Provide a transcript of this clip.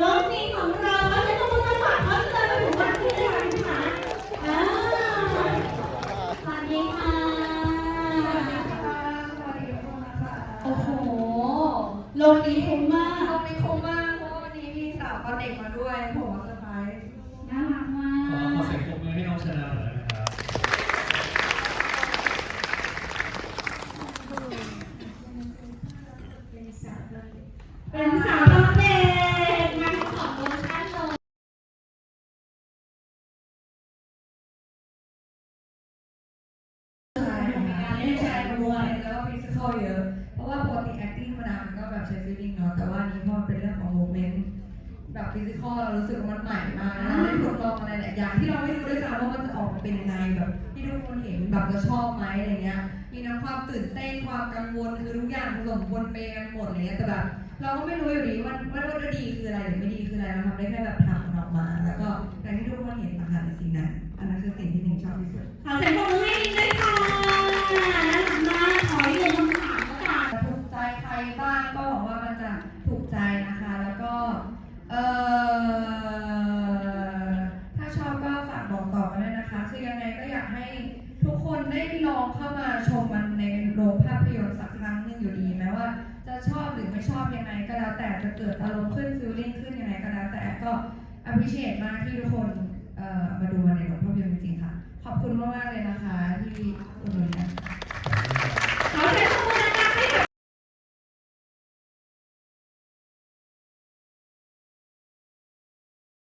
น้องซีของเราเขาจะต้องมาฝากเขาจะไปถึงบ้านที่ได้ไหมคะอ่าสวัสดีค่ะโอ้โหโลนี้คุ้มมากเราไม่คมมากเพราะว่าวันนี้มีสาวกับเด็กมาด้วยผมว่าเซอร์ไพรส์ น่ารักมา ขอก ขอเสียงปรบมือให้น้องชนะหน่อยได้ไหมครับ เป็นสาวตอนเด็กงานของโลชั่นเลย ใช่ค่ะเล่นแชร์ด้วย แล้วก็ฟิสิกอลเยอะ เพราะว่าปกติ acting ธรรมดามันก็แบบใช้ feeling เนาะ แต่ว่าอันนี้พอมันเป็นเรื่องของ movement แบบฟิสิกอลเรารู้สึกว่ามันใหม่มากเราได้ทดลองอะไรหลายอย่างที่เราไม่รู้ด้วยซ้ำว่ามันจะออกมาเป็นยังไงแบบที่ทุกคนเห็นแบบจะชอบไหมอะไรเงี้ย มีทั้งความตื่นเต้นความกังวลคือทุกอย่างผสมปนเปกันหมดอะไรเงี้ยแต่แบบเราก็ไม่รู้อยู่ดีว่าว่าว่าจะดีคืออะไรหรือไม่ดีคืออะไรเราทำได้แค่แบบทำมันออกมาแล้วก็อย่างที่ทุก หวังว่ามันจะถูกใจนะคะ แล้วก็เออถ้าชอบก็ฝากบอกต่อมาด้วยนะคะ คือยังไงก็อยากให้ทุกคนได้ลองเข้ามาชมมันในโรงภาพยนตร์สักครั้งหนึ่งอยู่ดีแม้ว่า จะชอบหรือไม่ชอบยังไงก็แล้วแต่จะเกิดอารมณ์ขึ้นฟิลลิ่งขึ้นยังไงก็แล้วแต่ก็ appreciate มากที่ทุกคนเอ่อมาดูในโรงภาพยนตร์จริงๆค่ะ ขอบคุณมากๆเลยนะคะที่อุดหนุนกัน